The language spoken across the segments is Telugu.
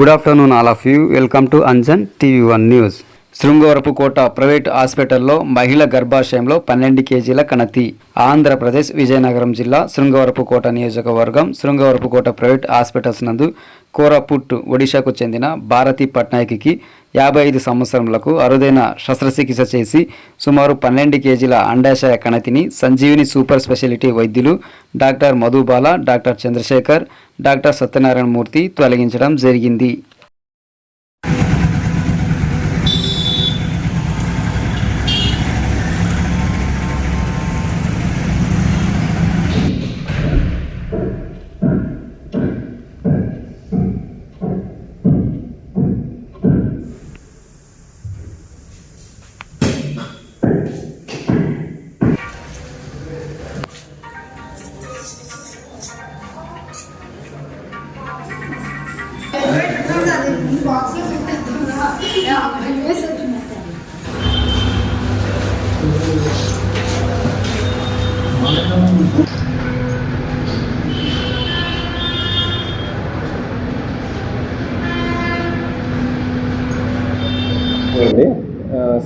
Good afternoon all of you welcome to Anjan TV one news Srungavarapu Kota private హాస్పిటల్లో మహిళ గర్భాశయంలో పన్నెండు కేజీల కణతి ఆంధ్రప్రదేశ్ విజయనగరం జిల్లా శృంగవరపు కోట నియోజకవర్గం శృంగవరపు కోట ప్రైవేట్ హాస్పిటల్స్ నందు కోరాపుట్ ఒడిశాకు చెందిన భారతి పట్నాయక్కి యాభై ఐదు సంవత్సరములకు అరుదైన శస్త్రచికిత్స చేసి సుమారు పన్నెండు కేజీల అండాశయ కణతిని సంజీవిని సూపర్ స్పెషాలిటీ వైద్యులు doctor Madhubala doctor Chandrasekhar doctor Satyanarayana Murthy తొలగించడం జరిగింది.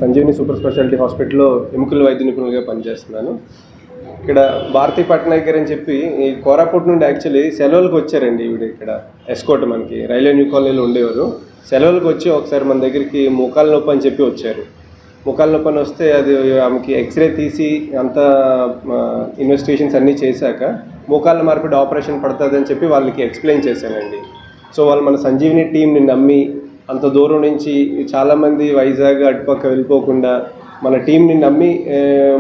సంజీవిని సూపర్ స్పెషాలిటీ హాస్పిటల్లో ఎముకల వైద్య నిపుణులుగా పనిచేస్తున్నాను. ఇక్కడ భారతీ పట్నాయక్ గారు అని చెప్పి ఈ కోరాపూట్ నుండి యాక్చువల్లీ సెలవులకు వచ్చారండి ఈవిడ ఇక్కడ ఎస్కోట్ మనకి. రైల్వే న్యూ కాలనీలో ఉండేవారు. సెలవులకు వచ్చి ఒకసారి మన దగ్గరికి ముఖాల నొప్పి అని చెప్పి వచ్చారు. ముఖాల నొప్పి అని వస్తే అది ఆమెకి ఎక్స్రే తీసి అంత ఇన్వెస్టిగేషన్స్ అన్నీ చేశాక ముఖాల మార్పిడి ఆపరేషన్ పడుతుంది అని చెప్పి వాళ్ళకి ఎక్స్ప్లెయిన్ చేశానండి. సో వాళ్ళు మన సంజీవిని టీంని నమ్మి అంత దూరం నుంచి చాలామంది వైజాగ్ అటుపక్క వెళ్ళిపోకుండా మన టీంని నమ్మి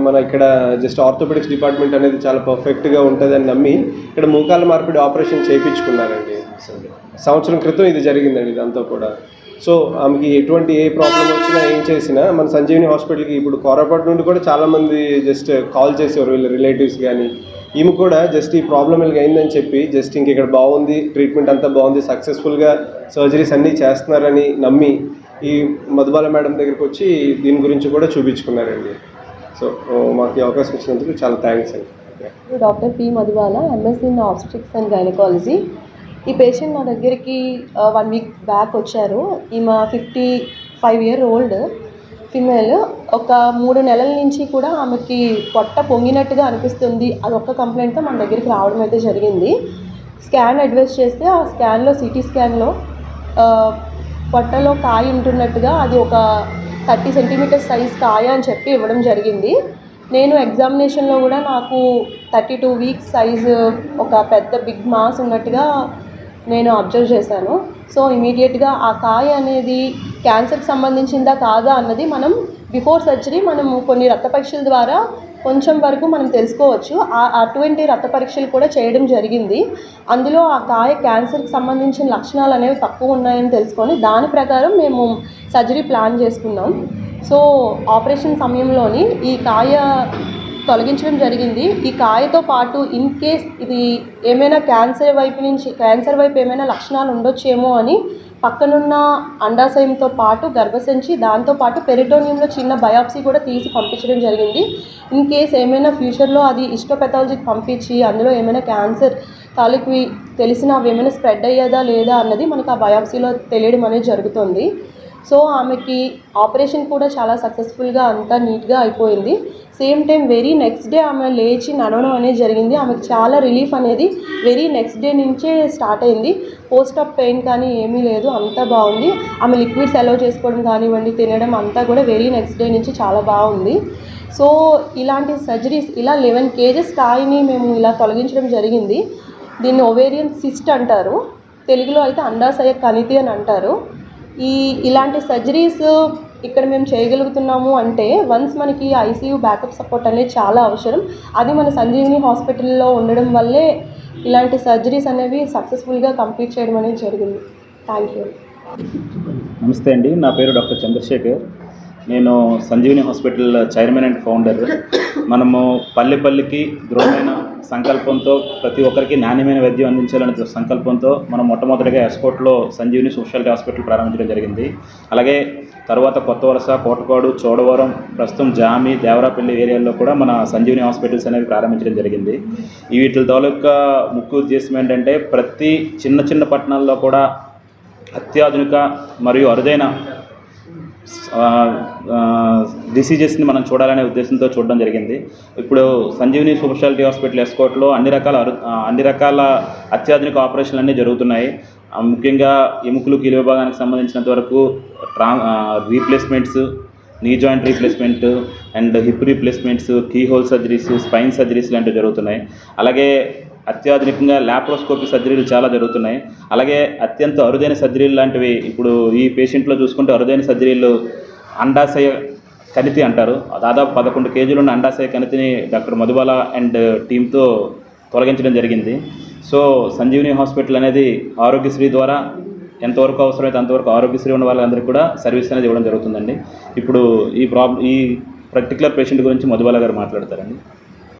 మన ఇక్కడ జస్ట్ ఆర్థోపెడిక్స్ డిపార్ట్మెంట్ అనేది చాలా పర్ఫెక్ట్గా ఉంటుందని నమ్మి ఇక్కడ మూకాల మార్పిడి ఆపరేషన్ చేయించుకున్నారండి. సంవత్సరం క్రితం ఇది జరిగిందండి ఇదంతా కూడా. సో ఆమెకి ఎటువంటి ఏ ప్రాబ్లం వచ్చినా ఏం చేసినా మన సంజీవిని హాస్పిటల్కి ఇప్పుడు కోరపాటు నుండి కూడా చాలామంది జస్ట్ కాల్ చేసేవారు వీళ్ళ రిలేటివ్స్ కానీ ఈమె కూడా జస్ట్ ఈ ప్రాబ్లం ఇలాగ అయిందని చెప్పి జస్ట్ ఇంక ఇక్కడ బాగుంది ట్రీట్మెంట్ అంతా బాగుంది సక్సెస్ఫుల్గా సర్జరీస్ అన్నీ చేస్తున్నారని నమ్మి ఈ మధుబాల మేడం దగ్గరికి వచ్చి దీని గురించి కూడా చూపించుకున్నారండి. సో మాకు ఈ అవకాశం ఇచ్చినందుకు చాలా థ్యాంక్స్ అండి. Doctor P Madhubala MS in obstetrics and gynaecology ఈ పేషెంట్ మా దగ్గరికి వన్ వీక్ బ్యాక్ వచ్చారు. ఈమె fifty five year old female ఒక మూడు నెలల నుంచి కూడా ఆమెకి పొట్ట పొంగినట్టుగా అనిపిస్తుంది. అది ఒక్క కంప్లైంట్తో మన దగ్గరికి రావడం అయితే జరిగింది. స్కాన్ అడ్వైస్ చేస్తే ఆ స్కాన్లో సిటీ స్కాన్లో పొట్టలో కాయ ఉంటున్నట్టుగా అది ఒక థర్టీ సెంటీమీటర్ సైజ్ కాయ అని చెప్పి ఇవ్వడం జరిగింది. నేను ఎగ్జామినేషన్లో కూడా నాకు థర్టీ టూ వీక్స్ సైజు ఒక పెద్ద బిగ్ మాస్ ఉన్నట్టుగా నేను అబ్జర్వ్ చేశాను. సో ఇమీడియట్గా ఆ కాయ అనేది క్యాన్సర్కి సంబంధించిందా కాదా అన్నది మనం బిఫోర్ సర్జరీ మనం కొన్ని రక్త పరీక్షల ద్వారా కొంచెం వరకు మనం తెలుసుకోవచ్చు. అటువంటి రక్త పరీక్షలు కూడా చేయడం జరిగింది. అందులో ఆ కాయ క్యాన్సర్కి సంబంధించిన లక్షణాలు అనేవి తక్కువ ఉన్నాయని తెలుసుకొని దాని ప్రకారం మేము సర్జరీ ప్లాన్ చేసుకున్నాం. సో ఆపరేషన్ సమయంలోని ఈ కాయ తొలగించడం జరిగింది. ఈ కాయతో పాటు ఇన్ కేస్ ఇది ఏమైనా క్యాన్సర్ వైపు నుంచి క్యాన్సర్ వైపు ఏమైనా లక్షణాలు ఉండొచ్చేమో అని పక్కనున్న అండాశయంతో పాటు గర్భసంచి దాంతోపాటు పెరిటోనియంలో చిన్న బయాప్సీ కూడా తీసి పంపించడం జరిగింది. ఇన్ కేస్ ఏమైనా ఫ్యూచర్లో అది ఇస్టోపెథాలజీకి పంపించి అందులో ఏమైనా క్యాన్సర్ తాలూకు తెలిసిన అవి ఏమైనా స్ప్రెడ్ అయ్యేదా లేదా అన్నది మనకు ఆ బయాప్సీలో తెలియడం అనేది జరుగుతుంది. సో ఆమెకి ఆపరేషన్ కూడా చాలా సక్సెస్ఫుల్గా అంతా నీట్గా అయిపోయింది. Same time very next day ఆమె లేచి నడవడం అనేది జరిగింది. ఆమెకి చాలా రిలీఫ్ అనేది వెరీ నెక్స్ట్ డే నుంచే స్టార్ట్ అయింది. పోస్ట్ ఆఫ్ పెయిన్ కానీ ఏమీ లేదు అంతా బాగుంది. ఆమె లిక్విడ్స్ అలౌ చేసుకోవడం కానివ్వండి తినడం అంతా కూడా వెరీ నెక్స్ట్ డే నుంచి చాలా బాగుంది. సో ఇలాంటి సర్జరీస్ ఇలా లెవెన్ కేజెస్ స్థాయిని మేము ఇలా తొలగించడం జరిగింది. దీన్ని ఒవేరియన్ సిస్ట్ అంటారు. తెలుగులో అయితే అండాశయ కణితి అని అంటారు. ఈ ఇలాంటి సర్జరీస్ ఇక్కడ మేము చేయగలుగుతున్నాము అంటే వన్స్ మనకి ఐసీయూ బ్యాకప్ సపోర్ట్ అనేది చాలా అవసరం. అది మన సంజీవిని హాస్పిటల్లో ఉండడం వల్లే ఇలాంటి సర్జరీస్ అనేవి సక్సెస్ఫుల్గా కంప్లీట్ చేయడం అనేది జరిగింది. Thank you. నమస్తే అండి. నా పేరు డాక్టర్ చంద్రశేఖర్. నేను Sanjeevini hospital chairman and founder. మనము పల్లె పల్లెకి దృఢమైన సంకల్పంతో ప్రతి ఒక్కరికి నాణ్యమైన వైద్యం అందించాలనే సంకల్పంతో మనం మొట్టమొదటిగా ఎస్కోట్లో సంజీవిని స్పెషాలిటీ హాస్పిటల్ ప్రారంభించడం జరిగింది. అలాగే తర్వాత కొత్త వలస కోటపాడు చోడవరం ప్రస్తుతం జామి దేవరాపల్లి ఏరియాల్లో కూడా మన సంజీవిని హాస్పిటల్స్ అనేవి ప్రారంభించడం జరిగింది. వీటి తాలూకా ముఖ్య ఉద్దేశం ఏంటంటే ప్రతి చిన్న చిన్న పట్టణాల్లో కూడా అత్యాధునిక మరియు అరుదైన డిసీజెస్ని మనం చూడాలనే ఉద్దేశంతో చూడడం జరిగింది. ఇప్పుడు సంజీవిని సూపర్ స్పెషాలిటీ హాస్పిటల్ ఎస్కోట్లో అన్ని రకాల అన్ని రకాల అత్యాధునిక ఆపరేషన్లు అన్నీ జరుగుతున్నాయి. ముఖ్యంగా ఎముకలు కీలు విభాగానికి సంబంధించినంత వరకు ట్రా replacements knee joint replacement and hip replacements keyhole surgeries spine surgeries లాంటివి జరుగుతున్నాయి. అలాగే అత్యాధునికంగా ల్యాప్రోస్కోపీ సర్జరీలు చాలా జరుగుతున్నాయి. అలాగే అత్యంత అరుదైన సర్జరీలు లాంటివి ఇప్పుడు ఈ పేషెంట్లో చూసుకుంటే అరుదైన సర్జరీలు అండాశయ కణితి అంటారు. దాదాపు పదకొండు కేజీలు ఉన్న అండాశయ కణితిని డాక్టర్ మధుబాల అండ్ టీంతో తొలగించడం జరిగింది. సో సంజీవిని హాస్పిటల్ అనేది ఆరోగ్యశ్రీ ద్వారా ఎంతవరకు అవసరమైతే అంతవరకు ఆరోగ్యశ్రీ ఉన్న వాళ్ళందరికీ కూడా సర్వీస్ అనేది ఇవ్వడం జరుగుతుందండి. ఇప్పుడు ఈ ప్రాబ్లం ఈ పర్టికులర్ పేషెంట్ గురించి మధుబాల గారు మాట్లాడతారండి.